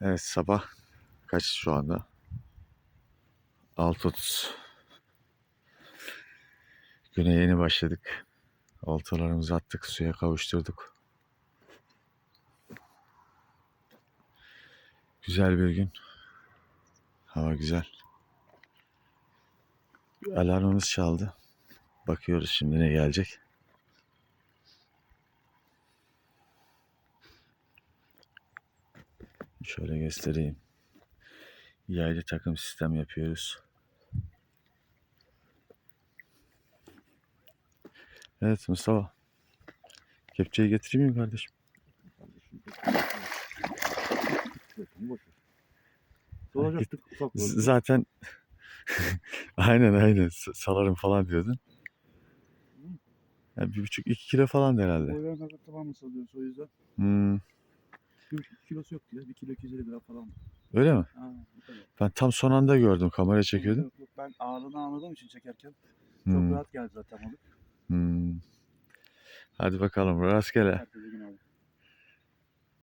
Evet sabah kaç şu anda? 6.30. Güne yeni başladık. Oltalarımızı attık, suya kavuşturduk. Güzel bir gün. Hava güzel. Alarmımız çaldı. Bakıyoruz şimdi ne gelecek. Şöyle göstereyim. Yaylı takım sistem yapıyoruz. Evet Mustafa. Kepçeyi getireyim mi kardeşim? Zaten aynen aynen salarım falan diyordun. Yani bir buçuk iki kilo falan herhalde. Boylarına kadar tamamı salıyoruz o yüzden. Hmm, Buçuk kilosu yok ya. Bir kilo 250 gram falan. öyle mi? Ha. Ben tam son anda gördüm. Kamera çekiyordum. Yok, yok, Ben ağırlığını anladığım için çekerken Hmm, çok rahat geldi zaten balık. hmm. Hadi bakalım rastgele. Herkese